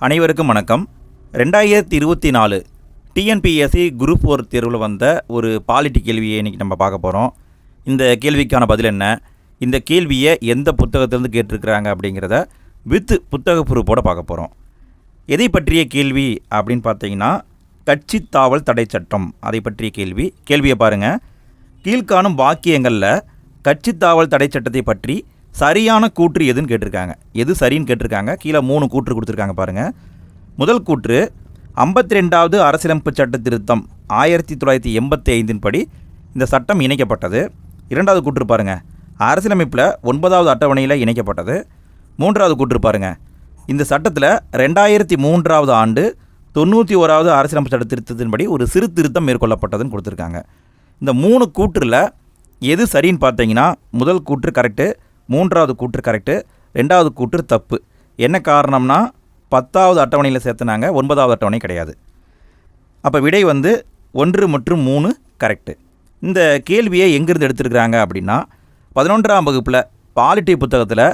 அனைவருக்கும் வணக்கம். ரெண்டாயிரத்தி இருபத்தி நாலு டிஎன்பிஎஸ்சி குரூப் ஒரு தேர்வில் வந்த ஒரு பாலிட்டி கேள்வியை இன்றைக்கி நம்ம பார்க்க போகிறோம் இந்த கேள்விக்கான பதில் என்ன? இந்த கேள்வியை எந்த புத்தகத்திலேருந்து கேட்டிருக்கிறாங்க அப்படிங்கிறத வித் புத்தக பொறுப்போடு பார்க்க போகிறோம் எதை பற்றிய கேள்வி அப்படின்னு பார்த்தீங்கன்னா கட்சி தாவல் தடை சட்டம். அதை பற்றிய கேள்வி. கேள்வியை பாருங்கள் கீழ்காணும் வாக்கியங்களில் கட்சி தாவல் தடை சட்டத்தை பற்றி சரியான கூற்று எதுன்னு கேட்டிருக்காங்க. எது சரின்னு கேட்டிருக்காங்க? கீழே மூணு கூற்று கொடுத்துருக்காங்க பாருங்கள் முதல் கூற்று ஐம்பத்தி ரெண்டாவது அரசியலமைப்பு சட்ட திருத்தம் ஆயிரத்தி தொள்ளாயிரத்தி எண்பத்தி ஐந்தின் படி இந்த சட்டம் இணைக்கப்பட்டது. இரண்டாவது கூற்று பாருங்கள் அரசியலமைப்பில் ஒன்பதாவது அட்டவணையில் இணைக்கப்பட்டது. மூன்றாவது கூற்று பாருங்கள் இந்த சட்டத்தில் ரெண்டாயிரத்தி மூன்றாவது ஆண்டு தொண்ணூற்றி ஓராவது அரசியலமைப்பு சட்ட திருத்தத்தின்படி ஒரு சிறு திருத்தம் மேற்கொள்ளப்பட்டதுன்னு கொடுத்துருக்காங்க. இந்த மூணு கூற்றில் எது சரின்னு பார்த்தீங்கன்னா முதல் கூற்று கரெக்டு மூன்றாவது கூற்று கரெக்டு ரெண்டாவது கூற்று தப்பு. என்ன காரணம்னா பத்தாவது அட்டவணையில் சேர்த்துனாங்க ஒன்பதாவது அட்டவணை கிடையாது. அப்போ விடை வந்து ஒன்று மற்றும் மூணு கரெக்டு இந்த கேள்வியை எங்கேருந்து எடுத்திருக்கிறாங்க அப்படின்னா பதினொன்றாம் வகுப்பில் பாலிட்டி புத்தகத்தில்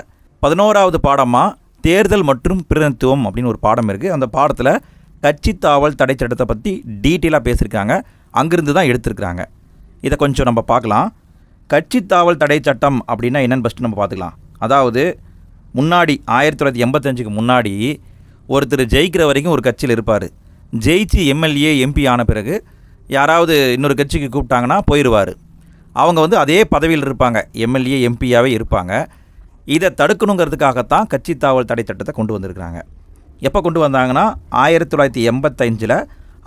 பதினோராவது பாடமாக தேர்தல் மற்றும் பிரதிநிதித்துவம் அப்படின்னு ஒரு பாடம் இருக்குது அந்த பாடத்தில் கட்சி தாவல் தடை சட்டத்தை பற்றி டீட்டெயிலாக பேசியிருக்காங்க. அங்கிருந்து தான் எடுத்திருக்கிறாங்க. இதை கொஞ்சம் நம்ம பார்க்கலாம். கட்சி தாவல் தடை சட்டம் அப்படின்னா என்னென்னு ஃபஸ்ட்டு நம்ம பார்த்துக்கலாம். அதாவது முன்னாடி ஆயிரத்தி தொள்ளாயிரத்தி எண்பத்தஞ்சுக்கு முன்னாடி ஒருத்தர் ஜெயிக்கிற வரைக்கும் ஒரு கட்சியில் இருப்பார். ஜெயிச்சு எம்எல்ஏ எம்பி ஆன பிறகு யாராவது இன்னொரு கட்சிக்கு கூப்பிட்டாங்கன்னா போயிடுவார் அவங்க வந்து அதே பதவியில் இருப்பாங்க. எம்எல்ஏ எம்பியாகவே இருப்பாங்க. இதை தடுக்கணுங்கிறதுக்காகத்தான் கட்சி தாவல் தடை சட்டத்தை கொண்டு வந்திருக்கிறாங்க. எப்போ கொண்டு வந்தாங்கன்னா ஆயிரத்தி தொள்ளாயிரத்தி எண்பத்தஞ்சில்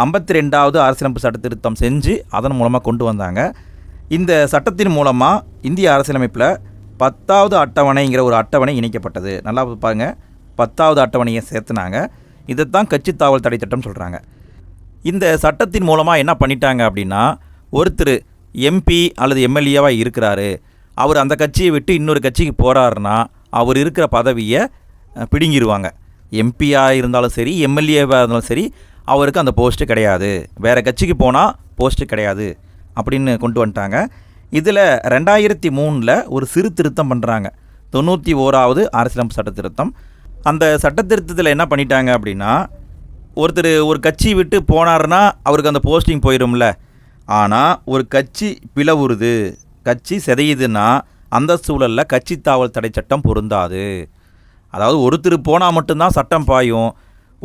ஐம்பத்தி ரெண்டாவது அரசியலமைப்பு சட்ட திருத்தம் செஞ்சு அதன் மூலமாக கொண்டு வந்தாங்க. இந்த சட்டத்தின் மூலமாக இந்திய அரசியலமைப்பில் பத்தாவது அட்டவணைங்கிற ஒரு அட்டவணை இணைக்கப்பட்டது. நல்லா பாருங்க. பத்தாவது அட்டவணையை சேர்த்துனாங்க. இதைத்தான் கட்சி தாவல் தடை சட்டம் சொல்கிறாங்க இந்த சட்டத்தின் மூலமாக என்ன பண்ணிட்டாங்க அப்படின்னா ஒருத்தர் எம்பி அல்லது எம்எல்ஏவாக இருக்கிறாரு. அவர் அந்த கட்சியை விட்டு இன்னொரு கட்சிக்கு போகிறாருன்னா அவர் இருக்கிற பதவியை பிடுங்கிடுவாங்க எம்பியாக இருந்தாலும் சரி எம்எல்ஏவாக இருந்தாலும் சரி அவருக்கு அந்த போஸ்ட்டு கிடையாது. வேறு கட்சிக்கு போனால் போஸ்ட்டு கிடையாது. அப்படின்னு கொண்டு வந்துட்டாங்க. இதில் ரெண்டாயிரத்தி மூணில் ஒரு சிறு திருத்தம் பண்ணுறாங்க தொண்ணூற்றி ஓராவது அரசியலமைப்பு சட்ட திருத்தம். அந்த சட்ட திருத்தத்தில் என்ன பண்ணிட்டாங்க அப்படின்னா ஒருத்தர் ஒரு கட்சி விட்டு போனாருன்னா அவருக்கு அந்த போஸ்டிங் போயிடும்ல ஆனால் ஒரு கட்சி பிளவுறுது கட்சி சிதையுதுன்னா அந்த சூழலில் கட்சி தாவல் தடை சட்டம் பொருந்தாது. அதாவது ஒருத்தர் போனால் மட்டும்தான் சட்டம் பாயும்.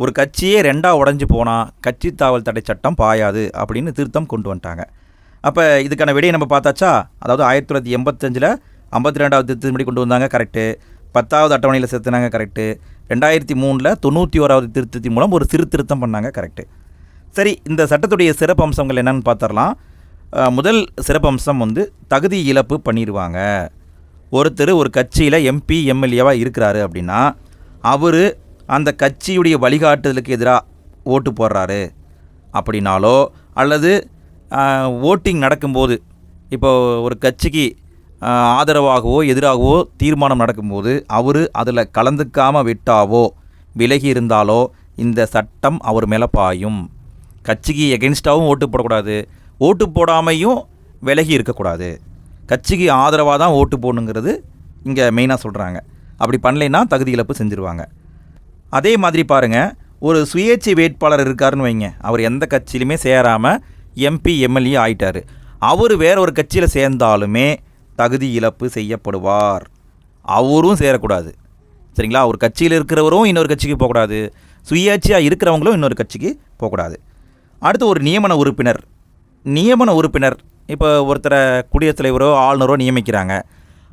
ஒரு கட்சியே ரெண்டாக உடஞ்சி போனால் கட்சி தாவல் தடை சட்டம் பாயாது அப்படின்னு திருத்தம் கொண்டு வந்துட்டாங்க. அப்போ இதுக்கான விடையை நம்ம பார்த்தாச்சா? அதாவது ஆயிரத்தி தொள்ளாயிரத்தி எண்பத்தஞ்சில் ஐம்பத்தி ரெண்டாவது திருத்தம்படி கொண்டு வந்தாங்க கரெக்டு பத்தாவது அட்டவணையில் சேர்த்துனாங்க கரெக்டு ரெண்டாயிரத்தி மூணில் தொண்ணூற்றி ஓராவது திருத்தத்தின் மூலம் ஒரு சிறு திருத்தம் பண்ணாங்க கரெக்டு சரி இந்த சட்டத்துடைய சிறப்பு அம்சங்கள் என்னென்னு பார்த்துடலாம். முதல் சிறப்பு அம்சம் வந்து தகுதி இழப்பு பண்ணிடுவாங்க ஒருத்தர் ஒரு கட்சியில் எம்பி எம்எல்ஏவாக இருக்கிறாரு அப்படின்னா அவர் அந்த கட்சியுடைய வழிகாட்டுதலுக்கு எதிராக ஓட்டு போடுறாரு அப்படின்னாலோ அல்லது ஓட்டிங் நடக்கும்போது இப்போ ஒரு கட்சிக்கு ஆதரவாகவோ எதிராகவோ தீர்மானம் நடக்கும்போது அவர் அதில் கலந்துக்காமல் விட்டாவோ விலகி இருந்தாலோ இந்த சட்டம் அவர் மேலே பாயும். கட்சிக்கு எகென்ஸ்டாகவும் ஓட்டு போடக்கூடாது. ஓட்டு போடாமையும் விலகி இருக்கக்கூடாது. கட்சிக்கு ஆதரவாக தான் ஓட்டு போடணுங்கிறது இங்கே மெயினாக சொல்கிறாங்க அப்படி பண்ணலைன்னா தகுதி இழப்பு செஞ்சுருவாங்க. அதே மாதிரி பாருங்கள் ஒரு சுயேட்சை வேட்பாளர் இருக்காருன்னு வைங்க. அவர் எந்த கட்சியிலுமே சேராமல் எம்பி எம்எல்ஏ ஆயிட்டார். அவர் வேற ஒரு கட்சியில் சேர்ந்தாலுமே தகுதி இழப்பு செய்யப்படுவார். அவரும் சேரக்கூடாது. சரிங்களா? ஒரு கட்சியில் இருக்கிறவரும் இன்னொரு கட்சிக்கு போகக்கூடாது. சுயேட்சையாக இருக்கிறவங்களும் இன்னொரு கட்சிக்கு போகக்கூடாது. அடுத்து ஒரு நியமன உறுப்பினர். நியமன உறுப்பினர் இப்போ ஒருத்தரை குடியரசுத் தலைவரோ ஆளுநரோ நியமிக்கிறாங்க.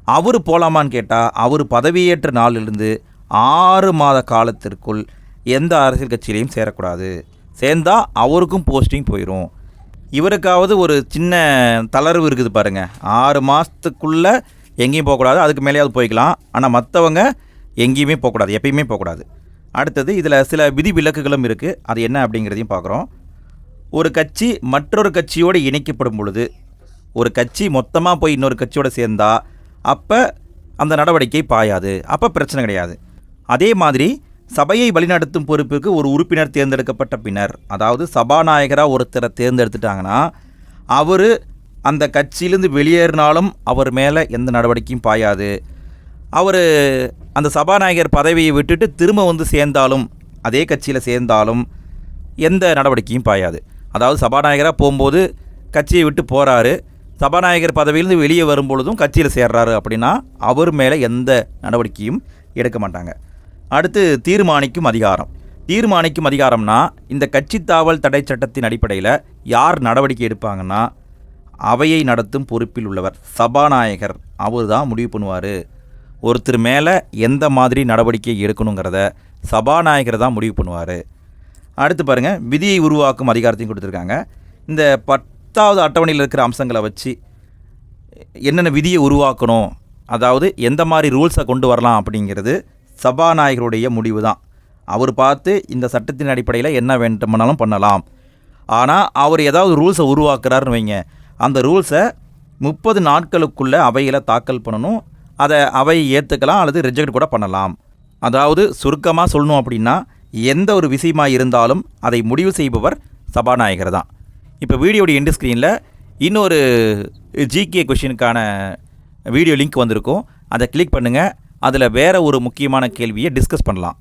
அவர் போகலாமான்னு கேட்டால் அவர் பதவியேற்ற நாளிலிருந்து ஆறு மாத காலத்திற்குள் எந்த அரசியல் கட்சியிலையும் சேரக்கூடாது. சேர்ந்தால் அவருக்கும் போஸ்டிங் போயிடும் இவருக்காவது ஒரு சின்ன தளர்வு இருக்குது பாருங்கள் ஆறு மாதத்துக்குள்ளே எங்கேயும் போகக்கூடாது அதுக்கு மேலேயாவது போய்க்கலாம். ஆனால் மற்றவங்க எங்கேயுமே போகக்கூடாது எப்பயுமே போகக்கூடாது. அடுத்தது இதில் சில விதி விலக்குகளும் இருக்குது அது என்ன அப்படிங்கிறதையும் பார்க்குறோம். ஒரு கட்சி மற்றொரு கட்சியோடு இணைக்கப்படும் பொழுது ஒரு கட்சி மொத்தமாக போய் இன்னொரு கட்சியோடு சேர்ந்தா அப்போ அந்த நடவடிக்கை பாயாது. அப்போ பிரச்சனை கிடையாது. அதே மாதிரி சபையை வழிநடத்தும் பொறுப்புக்கு ஒரு உறுப்பினர் தேர்ந்தெடுக்கப்பட்ட பின்னர் அதாவது சபாநாயகராக ஒருத்தரை தேர்ந்தெடுத்துட்டாங்கன்னா அவர் அந்த கட்சியிலேருந்து வெளியேறினாலும் அவர் மேலே எந்த நடவடிக்கையும் பாயாது. அவர் அந்த சபாநாயகர் பதவியை விட்டுட்டு திரும்ப வந்து சேர்ந்தாலும் அதே கட்சியில் சேர்ந்தாலும் எந்த நடவடிக்கையும் பாயாது. அதாவது சபாநாயகராக போகும்போது கட்சியை விட்டு போகிறாரு சபாநாயகர் பதவியிலிருந்து வெளியே வரும்பொழுதும் கட்சியில் சேர்றாரு அப்படின்னா அவர் மேலே எந்த நடவடிக்கையும் எடுக்க மாட்டாங்க. அடுத்து தீர்மானிக்கும் அதிகாரம். தீர்மானிக்கும் அதிகாரம்னா இந்த கட்சி தாவல் தடை சட்டத்தின் அடிப்படையில் யார் நடவடிக்கை எடுப்பாங்கன்னா அவையை நடத்தும் பொறுப்பில் உள்ளவர். சபாநாயகர் அவர் தான் முடிவு பண்ணுவார். ஒருத்தர் மேலே எந்த மாதிரி நடவடிக்கை எடுக்கணுங்கிறத சபாநாயகர் தான் முடிவு பண்ணுவார். அடுத்து பாருங்கள் விதியை உருவாக்கும் அதிகாரத்தையும் கொடுத்துருக்காங்க. இந்த பத்தாவது அட்டவணையில் இருக்கிற அம்சங்களை வச்சு என்னென்ன விதியை உருவாக்கணும் அதாவது எந்த மாதிரி ரூல்ஸை கொண்டு வரலாம் அப்படிங்கிறது சபாநாயகருடைய முடிவு தான் அவர் பார்த்து இந்த சட்டத்தின் அடிப்படையில் என்ன வேண்டுமானாலும் பண்ணலாம். ஆனால் அவர் ஏதாவது ரூல்ஸை உருவாக்குறாருன்னு வைங்க. அந்த ரூல்ஸை முப்பது நாட்களுக்குள்ளே அவையில் தாக்கல் பண்ணணும். அதை அவை ஏற்றுக்கலாம் அல்லது ரிஜெக்ட் கூட பண்ணலாம். அதாவது சுருக்கமாக சொல்லணும் அப்படின்னா எந்த ஒரு விஷயமாக இருந்தாலும் அதை முடிவு செய்பவர் சபாநாயகர் தான். இப்போ வீடியோடைய எண்டு ஸ்க்ரீனில் இன்னொரு ஜிகே கொஷினுக்கான வீடியோ லிங்க் வந்திருக்கும். அதை கிளிக் பண்ணுங்கள் அதில் வேறு ஒரு முக்கியமான கேள்வியை டிஸ்கஸ் பண்ணலாம்.